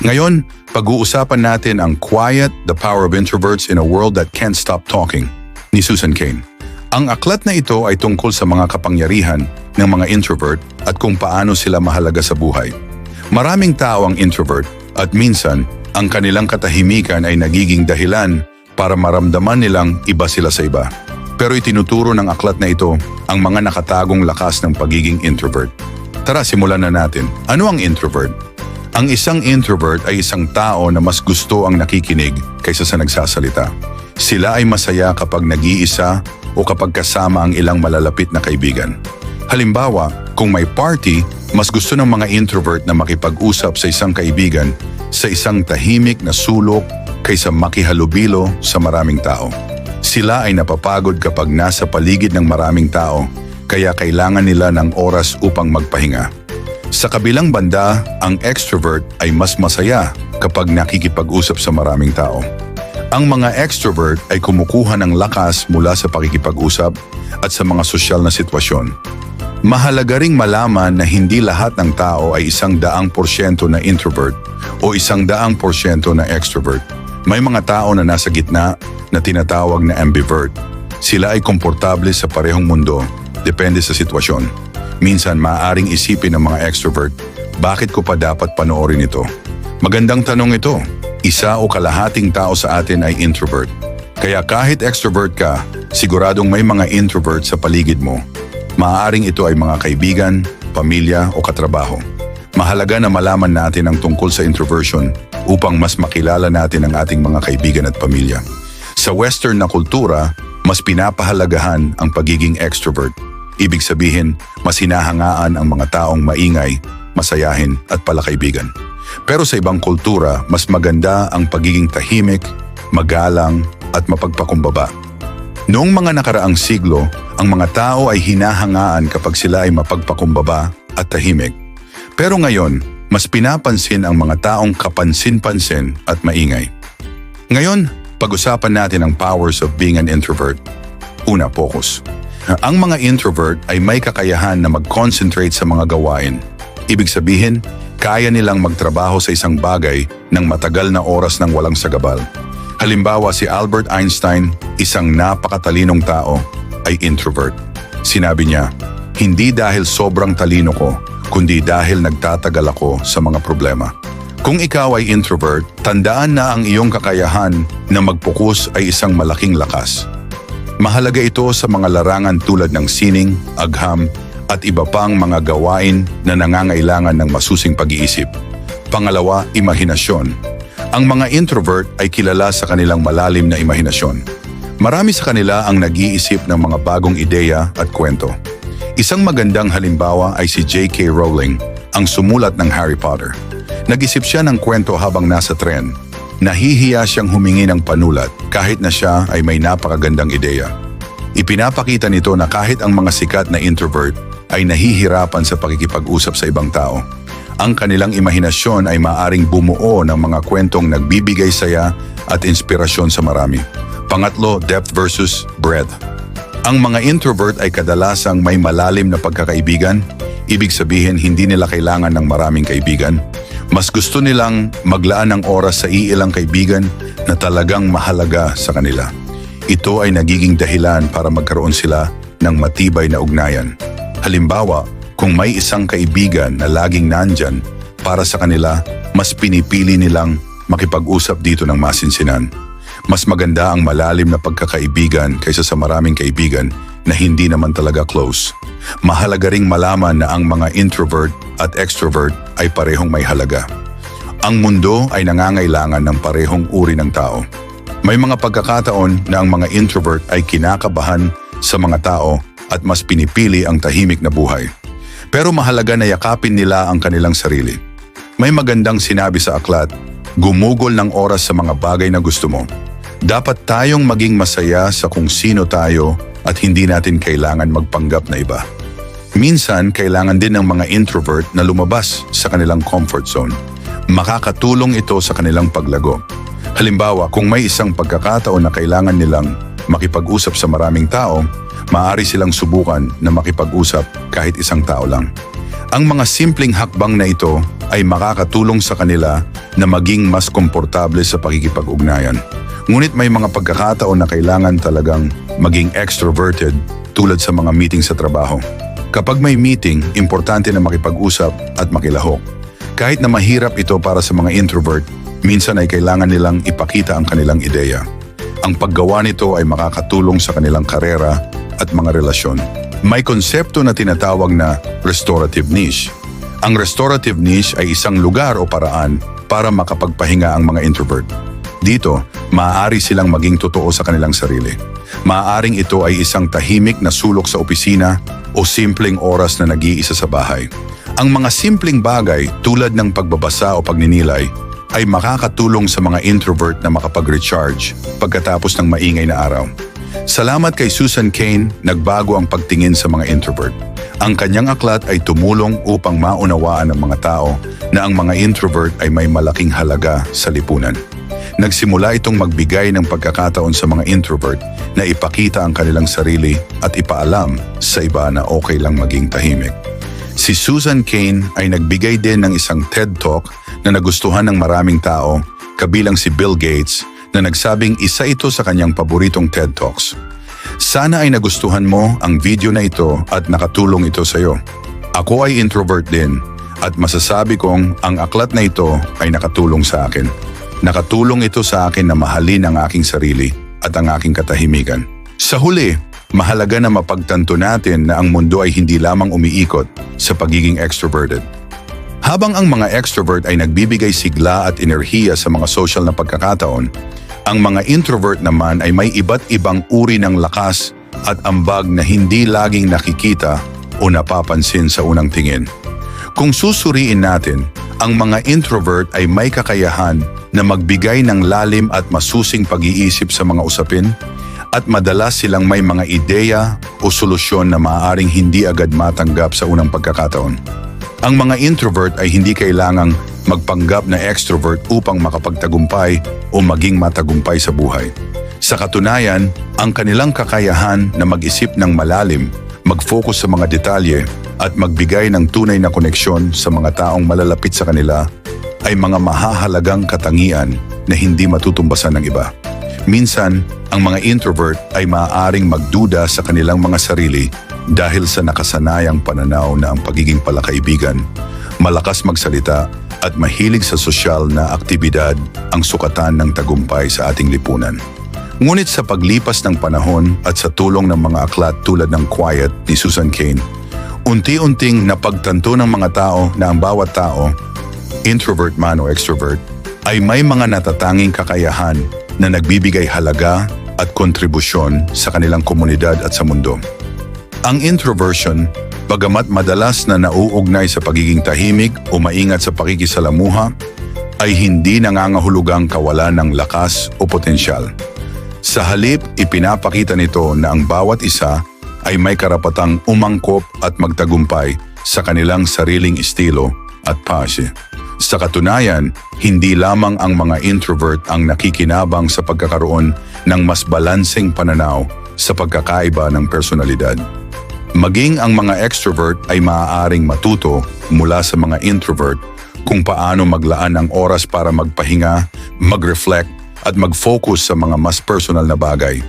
Ngayon, pag-uusapan natin ang Quiet, the Power of Introverts in a World That Can't Stop Talking ni Susan Cain. Ang aklat na ito ay tungkol sa mga kapangyarihan ng mga introvert at kung paano sila mahalaga sa buhay. Maraming tao ang introvert at minsan ang kanilang katahimikan ay nagiging dahilan para maramdaman nilang iba sila sa iba. Pero itinuturo ng aklat na ito ang mga nakatagong lakas ng pagiging introvert. Tara, simulan na natin. Ano ang introvert? Ang isang introvert ay isang tao na mas gusto ang nakikinig kaysa sa nagsasalita. Sila ay masaya kapag nag-iisa o kapag kasama ang ilang malalapit na kaibigan. Halimbawa, kung may party, mas gusto ng mga introvert na makipag-usap sa isang kaibigan sa isang tahimik na sulok kaysa makihalubilo sa maraming tao. Sila ay napapagod kapag nasa paligid ng maraming tao kaya kailangan nila ng oras upang magpahinga. Sa kabilang banda, ang extrovert ay mas masaya kapag nakikipag-usap sa maraming tao. Ang mga extrovert ay kumukuha ng lakas mula sa pakikipag-usap at sa mga sosyal na sitwasyon. Mahalaga ring malaman na hindi lahat ng tao ay isang daang porsyento na introvert o isang daang porsyento na extrovert. May mga tao na nasa gitna na tinatawag na ambivert. Sila ay komportable sa parehong mundo, depende sa sitwasyon. Minsan maaaring isipin ng mga extrovert, bakit ko pa dapat panoorin ito? Magandang tanong ito. Isa o kalahating tao sa atin ay introvert. Kaya kahit extrovert ka, siguradong may mga introvert sa paligid mo. Maaaring ito ay mga kaibigan, pamilya o katrabaho. Mahalaga na malaman natin ang tungkol sa introversion upang mas makilala natin ang ating mga kaibigan at pamilya. Sa Western na kultura, mas pinapahalagahan ang pagiging extrovert Ibig sabihin, mas hinahangaan ang mga taong maingay, masayahin at palakaibigan. Pero sa ibang kultura, mas maganda ang pagiging tahimik, magalang at mapagpakumbaba. Noong mga nakaraang siglo, ang mga tao ay hinahangaan kapag sila ay mapagpakumbaba at tahimik. Pero ngayon, mas pinapansin ang mga taong kapansin-pansin at maingay. Ngayon, pag-usapan natin ang powers of being an introvert. Una, focus. Ang mga introvert ay may kakayahan na mag-concentrate sa mga gawain. Ibig sabihin, kaya nilang magtrabaho sa isang bagay ng matagal na oras ng walang sagabal. Halimbawa si Albert Einstein, isang napakatalinong tao, ay introvert. Sinabi niya, hindi dahil sobrang talino ko, kundi dahil nagtatagal ako sa mga problema. Kung ikaw ay introvert, tandaan na ang iyong kakayahan na magpukus ay isang malaking lakas. Mahalaga ito sa mga larangan tulad ng sining, agham, at iba pang mga gawain na nangangailangan ng masusing pag-iisip. Pangalawa, imahinasyon. Ang mga introvert ay kilala sa kanilang malalim na imahinasyon. Marami sa kanila ang nag-iisip ng mga bagong ideya at kwento. Isang magandang halimbawa ay si J.K. Rowling, ang sumulat ng Harry Potter. Nag-isip siya ng kwento habang nasa tren Nahihiya siyang humingi ng panulat kahit na siya ay may napakagandang ideya. Ipinapakita nito na kahit ang mga sikat na introvert ay nahihirapan sa pakikipag-usap sa ibang tao. Ang kanilang imahinasyon ay maaring bumuo ng mga kwentong nagbibigay saya at inspirasyon sa marami. Pangatlo, depth versus breadth. Ang mga introvert ay kadalasang may malalim na pagkakaibigan, ibig sabihin hindi nila kailangan ng maraming kaibigan. Mas gusto nilang maglaan ng oras sa iilang kaibigan na talagang mahalaga sa kanila. Ito ay nagiging dahilan para magkaroon sila ng matibay na ugnayan. Halimbawa, kung may isang kaibigan na laging nandyan para sa kanila, mas pinipili nilang makipag-usap dito ng masinsinan. Mas maganda ang malalim na pagkakaibigan kaysa sa maraming kaibigan na hindi naman talaga close. Mahalaga ring malaman na ang mga introvert at extrovert ay parehong may halaga. Ang mundo ay nangangailangan ng parehong uri ng tao. May mga pagkakataon na ang mga introvert ay kinakabahan sa mga tao at mas pinipili ang tahimik na buhay. Pero mahalaga na yakapin nila ang kanilang sarili. May magandang sinabi sa aklat, gumugol ng oras sa mga bagay na gusto mo. Dapat tayong maging masaya sa kung sino tayo at hindi natin kailangan magpanggap na iba. Minsan, kailangan din ng mga introvert na lumabas sa kanilang comfort zone. Makakatulong ito sa kanilang paglago. Halimbawa, kung may isang pagkakataon na kailangan nilang makipag-usap sa maraming tao, maaari silang subukan na makipag-usap kahit isang tao lang. Ang mga simpleng hakbang na ito ay makakatulong sa kanila na maging mas komportable sa pakikipag-ugnayan. Ngunit may mga pagkakataon na kailangan talagang maging extroverted tulad sa mga meeting sa trabaho. Kapag may meeting, importante na makipag-usap at makilahok. Kahit na mahirap ito para sa mga introvert, minsan ay kailangan nilang ipakita ang kanilang ideya. Ang paggawa nito ay makakatulong sa kanilang karera at mga relasyon. May konsepto na tinatawag na restorative niche. Ang restorative niche ay isang lugar o paraan para makapagpahinga ang mga introvert. Dito, maaari silang maging totoo sa kanilang sarili. Maaaring ito ay isang tahimik na sulok sa opisina o simpleng oras na nag-iisa sa bahay. Ang mga simpleng bagay tulad ng pagbabasa o pagninilay ay makakatulong sa mga introvert na makapag-recharge pagkatapos ng maingay na araw. Salamat kay Susan Kane, nagbago ang pagtingin sa mga introvert. Ang kanyang aklat ay tumulong upang maunawaan ng mga tao na ang mga introvert ay may malaking halaga sa lipunan. Nagsimula itong magbigay ng pagkakataon sa mga introvert na ipakita ang kanilang sarili at ipaalam sa iba na okay lang maging tahimik. Si Susan Kane ay nagbigay din ng isang TED Talk na nagustuhan ng maraming tao, kabilang si Bill Gates, na nagsabing isa ito sa kanyang paboritong TED Talks. Sana ay nagustuhan mo ang video na ito at nakatulong ito sa iyo. Ako ay introvert din at masasabi kong ang aklat na ito ay nakatulong sa akin. Nakatulong ito sa akin na mahalin ang aking sarili at ang aking katahimikan. Sa huli, mahalaga na mapagtanto natin na ang mundo ay hindi lamang umiikot sa pagiging extroverted. Habang ang mga extrovert ay nagbibigay sigla at enerhiya sa mga social na pagkakataon, ang mga introvert naman ay may iba't ibang uri ng lakas at ambag na hindi laging nakikita o napapansin sa unang tingin. Kung susuriin natin, ang mga introvert ay may kakayahan na magbigay ng lalim at masusing pag-iisip sa mga usapin at madalas silang may mga ideya o solusyon na maaaring hindi agad matanggap sa unang pagkakataon. Ang mga introvert ay hindi kailangang magpanggap na extrovert upang makapagtagumpay o maging matagumpay sa buhay. Sa katunayan, ang kanilang kakayahan na mag-isip ng malalim, mag-focus sa mga detalye at magbigay ng tunay na koneksyon sa mga taong malalapit sa kanila ay mga mahahalagang katangian na hindi matutumbasan ng iba. Minsan, ang mga introvert ay maaaring magduda sa kanilang mga sarili dahil sa nakasanayang pananaw na ang pagiging palakaibigan, malakas magsalita at mahilig sa sosyal na aktibidad ang sukatan ng tagumpay sa ating lipunan. Ngunit sa paglipas ng panahon at sa tulong ng mga aklat tulad ng Quiet ni Susan Cain, unti-unting napagtanto ng mga tao na ang bawat tao, introvert man o extrovert, ay may mga natatanging kakayahan na nagbibigay halaga at kontribusyon sa kanilang komunidad at sa mundo. Ang introversion, bagamat madalas na nauugnay sa pagiging tahimik o maingat sa pakikisalamuha, ay hindi nangangahulugang kawalan ng lakas o potensyal. Sa halip, ipinapakita nito na ang bawat isa ay may karapatang umangkop at magtagumpay sa kanilang sariling estilo at pase. Sa katunayan, hindi lamang ang mga introvert ang nakikinabang sa pagkakaroon ng mas balanseng pananaw sa pagkakaiba ng personalidad. Maging ang mga extrovert ay maaaring matuto mula sa mga introvert kung paano maglaan ng oras para magpahinga, mag-reflect at mag-focus sa mga mas personal na bagay.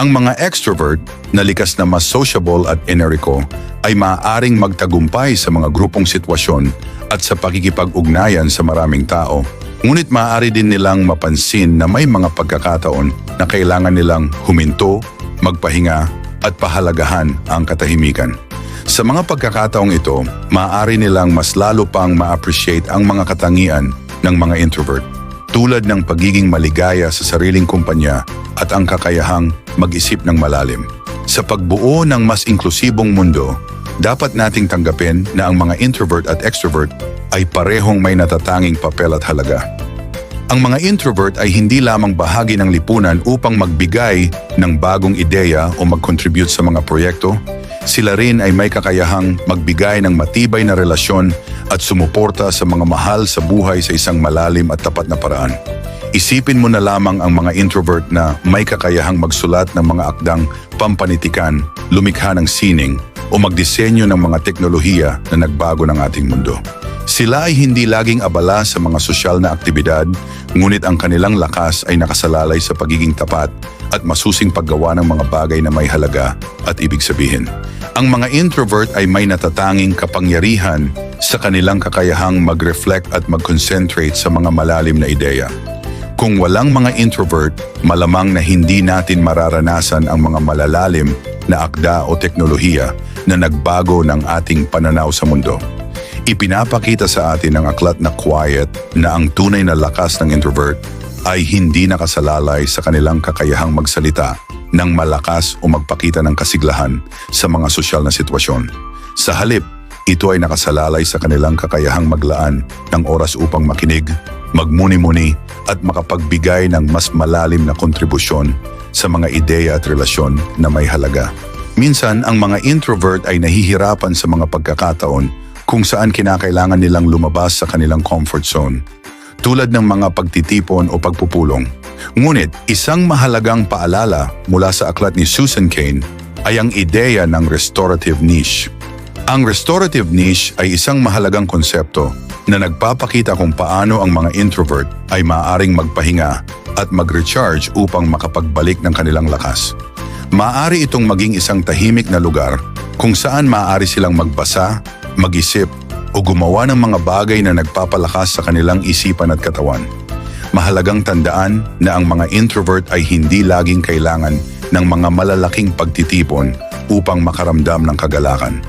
Ang mga extrovert na likas na mas sociable at eneriko ay maaaring magtagumpay sa mga grupong sitwasyon at sa pakikipag-ugnayan sa maraming tao. Ngunit maaari din nilang mapansin na may mga pagkakataon na kailangan nilang huminto, magpahinga at pahalagahan ang katahimikan. Sa mga pagkakataong ito, maaari nilang mas lalo pang ma-appreciate ang mga katangian ng mga introvert tulad ng pagiging maligaya sa sariling kumpanya at ang kakayahang mag-isip ng malalim. Sa pagbuo ng mas inklusibong mundo, dapat nating tanggapin na ang mga introvert at extrovert ay parehong may natatanging papel at halaga. Ang mga introvert ay hindi lamang bahagi ng lipunan upang magbigay ng bagong ideya o mag-contribute sa mga proyekto, sila rin ay may kakayahang magbigay ng matibay na relasyon at sumuporta sa mga mahal sa buhay sa isang malalim at tapat na paraan. Isipin mo na lamang ang mga introvert na may kakayahang magsulat ng mga akdang pampanitikan, lumikha ng sining, o magdisenyo ng mga teknolohiya na nagbago ng ating mundo. Sila ay hindi laging abala sa mga sosyal na aktibidad, ngunit ang kanilang lakas ay nakasalalay sa pagiging tapat at masusing paggawa ng mga bagay na may halaga at ibig sabihin. Ang mga introvert ay may natatanging kapangyarihan sa kanilang kakayahang mag-reflect at mag-concentrate sa mga malalim na ideya. Kung walang mga introvert, malamang na hindi natin mararanasan ang mga malalalim na akda o teknolohiya na nagbago ng ating pananaw sa mundo. Ipinapakita sa atin ng aklat na quiet na ang tunay na lakas ng introvert ay hindi nakasalalay sa kanilang kakayahang magsalita ng malakas o magpakita ng kasiglahan sa mga sosyal na sitwasyon. Sa halip, ito ay nakasalalay sa kanilang kakayahang maglaan ng oras upang makinig, magmuni-muni at makapagbigay ng mas malalim na kontribusyon sa mga ideya at relasyon na may halaga. Minsan, ang mga introvert ay nahihirapan sa mga pagkakataon kung saan kinakailangan nilang lumabas sa kanilang comfort zone, tulad ng mga pagtitipon o pagpupulong. Ngunit, isang mahalagang paalala mula sa aklat ni Susan Cain ay ang ideya ng restorative niche. Ang restorative niche ay isang mahalagang konsepto na nagpapakita kung paano ang mga introvert ay maaaring magpahinga at mag-recharge upang makapagbalik ng kanilang lakas. Maaari itong maging isang tahimik na lugar kung saan maaari silang magbasa, mag-isip o gumawa ng mga bagay na nagpapalakas sa kanilang isipan at katawan. Mahalagang tandaan na ang mga introvert ay hindi laging kailangan ng mga malalaking pagtitipon upang makaramdam ng kagalakan.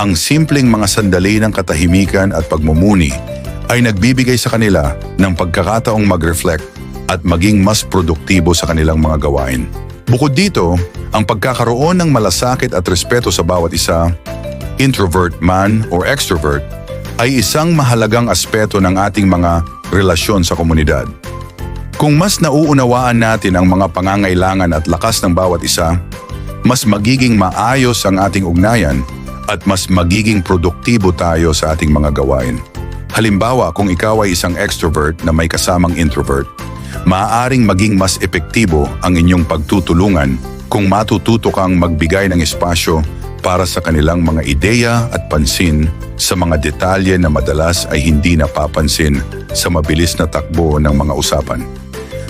Ang simpleng mga sandali ng katahimikan at pagmumuni ay nagbibigay sa kanila ng pagkakataong mag-reflect at maging mas produktibo sa kanilang mga gawain. Bukod dito, ang pagkakaroon ng malasakit at respeto sa bawat isa, introvert man or extrovert, ay isang mahalagang aspeto ng ating mga relasyon sa komunidad. Kung mas nauunawaan natin ang mga pangangailangan at lakas ng bawat isa, mas magiging maayos ang ating ugnayan at mas magiging produktibo tayo sa ating mga gawain. Halimbawa, kung ikaw ay isang extrovert na may kasamang introvert, maaaring maging mas epektibo ang inyong pagtutulungan kung matututo kang magbigay ng espasyo para sa kanilang mga ideya at pansin sa mga detalye na madalas ay hindi napapansin sa mabilis na takbo ng mga usapan.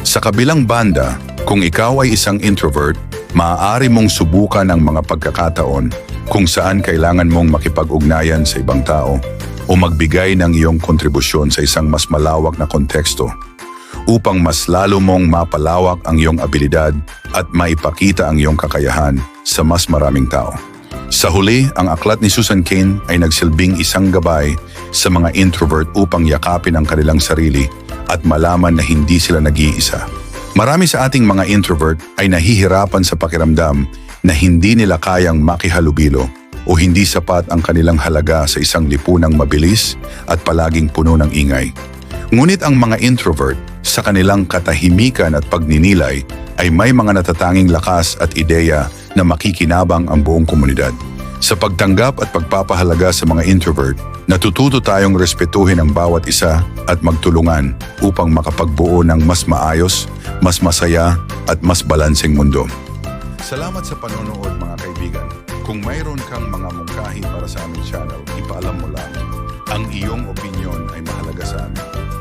Sa kabilang banda, kung ikaw ay isang introvert, maaari mong subukan ang mga pagkakataon kung saan kailangan mong makipag-ugnayan sa ibang tao o magbigay ng iyong kontribusyon sa isang mas malawak na konteksto upang mas lalo mong mapalawak ang iyong abilidad at maipakita ang iyong kakayahan sa mas maraming tao. Sa huli, ang aklat ni Susan Cain ay nagsilbing isang gabay sa mga introvert upang yakapin ang kanilang sarili at malaman na hindi sila nag-iisa. Marami sa ating mga introvert ay nahihirapan sa pakiramdam na hindi nila kayang makihalubilo o hindi sapat ang kanilang halaga sa isang lipunang mabilis at palaging puno ng ingay. Ngunit ang mga introvert sa kanilang katahimikan at pagninilay ay may mga natatanging lakas at ideya na makikinabang ang buong komunidad. Sa pagtanggap at pagpapahalaga sa mga introvert, natututo tayong respetuhin ang bawat isa at magtulungan upang makapagbuo ng mas maayos, mas masaya at mas balanseng mundo. Salamat sa panonood mga kaibigan. Kung mayroon kang mga mungkahi para sa aming channel, ipaalam mo lang. Ang iyong opinion ay mahalaga sa amin.